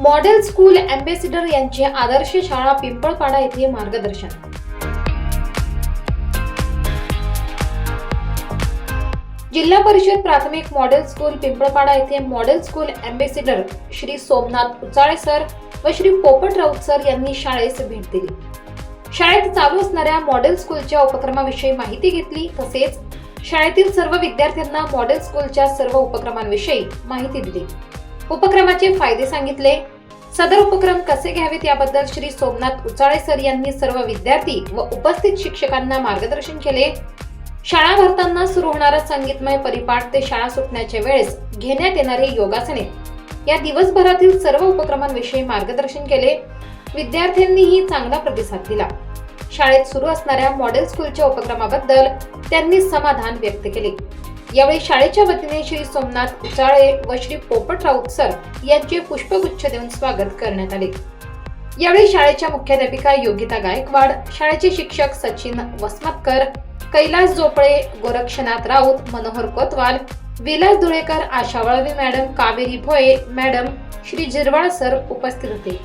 Model school ambassador यांचे आदर्श शाळा पिंपळपाडा येथे मार्गदर्शन. जिल्हा परिषद प्राथमिक मॉडेल स्कूल पिंपळपाडा येथे model school ambassador Shri Somnath Uchale sir व श्री पोपट राऊत सर यांनी शाळेस भेट दिली. शाळेत चालू असणाऱ्या मॉडेल स्कूलच्या उपक्रमाविषयी माहिती घेतली तसेच शाळेतील सर्व विद्यार्थ्यांना मॉडेल स्कूलच्या सर्व उपक्रमांविषयी माहिती दिली. उपक्रमाचे फायदे सांगितले. सदर उपक्रम कसे घ्यावेत याबद्दल श्री सोमनाथ उचाळे सर यांनी सर्व विद्यार्थी व उपस्थित शिक्षकांना मार्गदर्शन केले. शाळा भरताना सुरू होणारा संगीतमय परिपाठ ते शाळा सुटण्याच्या वेळेस घेण्यात येणारे योगासने या दिवसभरातील सर्व उपक्रमांविषयी मार्गदर्शन केले. विद्यार्थ्यांनीही चांगला प्रतिसाद दिला. शाळेत सुरू असणाऱ्या मॉडेल स्कूलच्या उपक्रमाबद्दल त्यांनी समाधान व्यक्त केले. यावेळी शाळेच्या वतीने श्री सोमनाथ उचाळे व श्री पोपटराव राऊत सर यांचे पुष्पगुच्छ देऊन स्वागत करण्यात आले. यावेळी शाळेच्या मुख्याध्यापिका योगिता गायकवाड शाळेचे शिक्षक Sachin Wasmatkar Kailas Jopale Gorakshnath Raut Manohar Kotwal Vilas Dhulekar Asha madam Kaveri Bhoye madam Shri Jirwal sir उपस्थित होते.